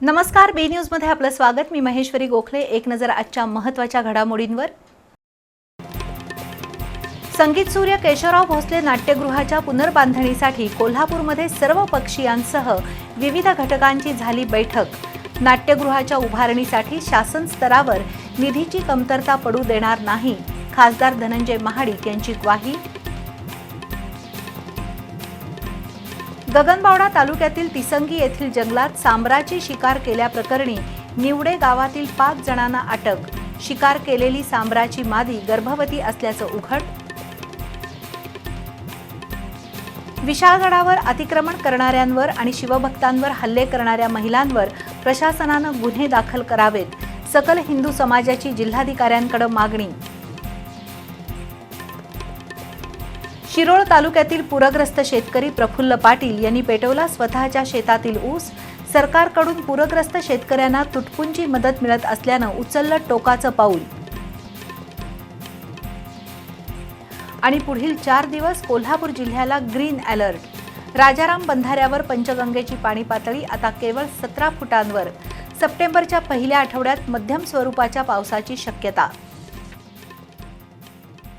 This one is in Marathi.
नमस्कार बी न्यूजमध्ये आपलं स्वागत. मी महेश्वरी गोखले. एक नजर आजच्या महत्त्वाच्या घडामोडींवर. संगीत सूर्य केशवराव भोसले नाट्यगृहाच्या पुनर्बांधणीसाठी कोल्हापूरमध्ये सर्व पक्षीयांसह विविध घटकांची झाली बैठक. नाट्यगृहाच्या उभारणीसाठी शासन स्तरावर निधीची कमतरता पडू देणार नाही. खासदार धनंजय महाडिक यांची ग्वाही गगनबावडा तालुक्यातील तिसंगी येथील जंगलात सांबराची शिकार केल्याप्रकरणी निवडे गावातील पाच जणांना अटक. शिकार केलेली सांबराची मादी गर्भवती असल्याचं उघड. विशाळगडावर अतिक्रमण करणाऱ्यांवर आणि शिवभक्तांवर हल्ले करणाऱ्या महिलांवर प्रशासनानं गुन्हे दाखल करावेत. सकल हिंदू समाजाची जिल्हाधिकाऱ्यांकडे मागणी. शिरोळ तालुक्यातील पूरग्रस्त शेतकरी प्रफुल्ल पाटील यांनी पेटवला स्वतःच्या शेतातील ऊस. सरकारकडून पूरग्रस्त शेतकऱ्यांना तुटपुंची मदत मिळत असल्यानं उचललं टोकाचं पाऊल. आणि पुढील चार दिवस कोल्हापूर जिल्ह्याला ग्रीन अलर्ट. राजाराम बंधाऱ्यावर पंचगंगेची पाणी पातळी आता केवळ सतरा फुटांवर. सप्टेंबरच्या पहिल्या आठवड्यात मध्यम स्वरूपाच्या पावसाची शक्यता